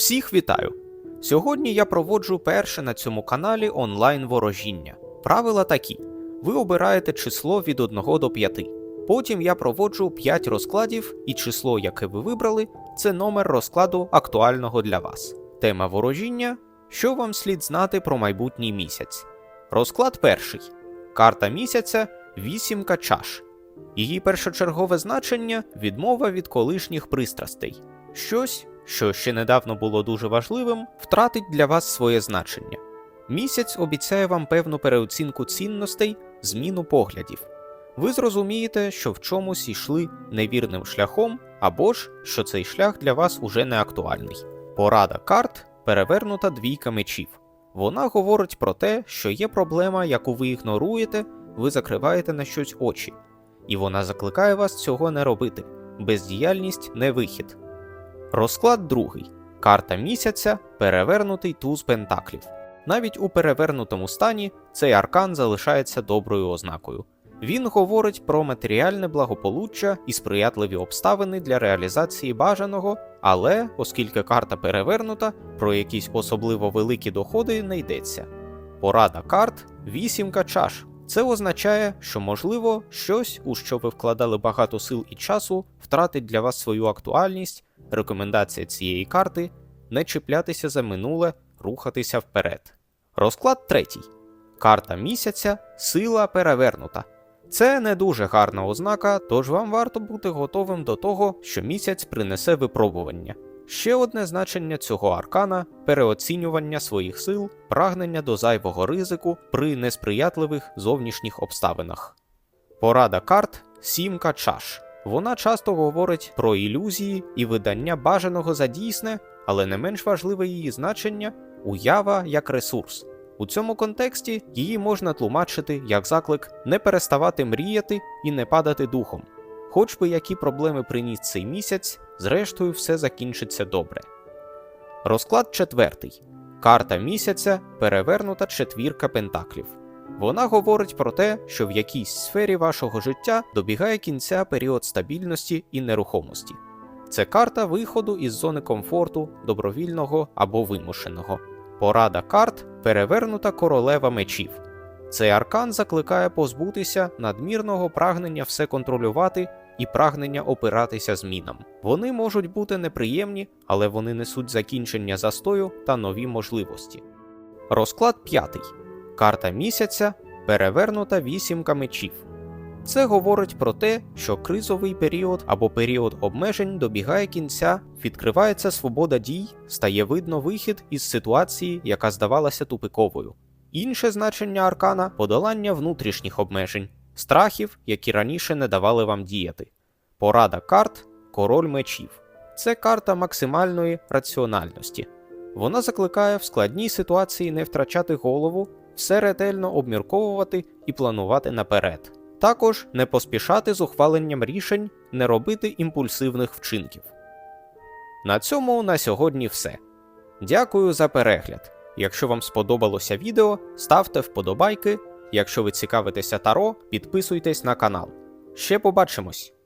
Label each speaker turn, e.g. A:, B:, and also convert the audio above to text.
A: Всіх вітаю! Сьогодні я проводжу перше на цьому каналі онлайн ворожіння. Правила такі: ви обираєте число від 1 до 5. Потім я проводжу 5 розкладів, і число, яке ви вибрали, це номер розкладу актуального для вас. Тема ворожіння що вам слід знати про майбутній місяць. Розклад перший. Карта місяця вісімка чаш. Її першочергове значення відмова від колишніх пристрастей. Щось, що ще недавно було дуже важливим, втратить для вас своє значення. Місяць обіцяє вам певну переоцінку цінностей, зміну поглядів. Ви зрозумієте, що в чомусь йшли невірним шляхом, або ж що цей шлях для вас уже не актуальний. Порада карт перевернута двійка мечів. Вона говорить про те, що є проблема, яку ви ігноруєте, ви закриваєте на щось очі, і вона закликає вас цього не робити. Бездіяльність не вихід. Розклад другий. Карта місяця перевернутий туз пентаклів. Навіть у перевернутому стані цей аркан залишається доброю ознакою. Він говорить про матеріальне благополуччя і сприятливі обставини для реалізації бажаного, але, оскільки карта перевернута, про якісь особливо великі доходи не йдеться. Порада карт вісімка чаш. Це означає, що можливо щось, у що ви вкладали багато сил і часу, втратить для вас свою актуальність. Рекомендація цієї карти не чіплятися за минуле, рухатися вперед. Розклад третій. Карта місяця сила перевернута. Це не дуже гарна ознака, тож вам варто бути готовим до того, що місяць принесе випробування. Ще одне значення цього аркана переоцінювання своїх сил, прагнення до зайвого ризику при несприятливих зовнішніх обставинах. Порада карт сімка чаш. Вона часто говорить про ілюзії і видання бажаного за дійсне, але не менш важливе її значення уява як ресурс. У цьому контексті її можна тлумачити як заклик не переставати мріяти і не падати духом. Хоч би які проблеми приніс цей місяць, зрештою все закінчиться добре. Розклад четвертий. Карта місяця перевернута четвірка пентаклів. Вона говорить про те, що в якійсь сфері вашого життя добігає кінця період стабільності і нерухомості. Це карта виходу із зони комфорту, добровільного або вимушеного. Порада карт перевернута королева мечів. Цей аркан закликає позбутися надмірного прагнення все контролювати і прагнення опиратися змінам. Вони можуть бути неприємні, але вони несуть закінчення застою та нові можливості. Розклад п'ятий. Карта місяця перевернута вісімка мечів. Це говорить про те, що кризовий період або період обмежень добігає кінця, відкривається свобода дій, стає видно вихід із ситуації, яка здавалася тупиковою. Інше значення аркана подолання внутрішніх обмежень, страхів, які раніше не давали вам діяти. Порада карт король мечів. Це карта максимальної раціональності. Вона закликає в складній ситуації не втрачати голову, все ретельно обмірковувати і планувати наперед. Також не поспішати з ухваленням рішень, не робити імпульсивних вчинків. На цьому на сьогодні все. Дякую за перегляд. Якщо вам сподобалося відео, ставте вподобайки. Якщо ви цікавитеся таро, підписуйтесь на канал. Ще побачимось!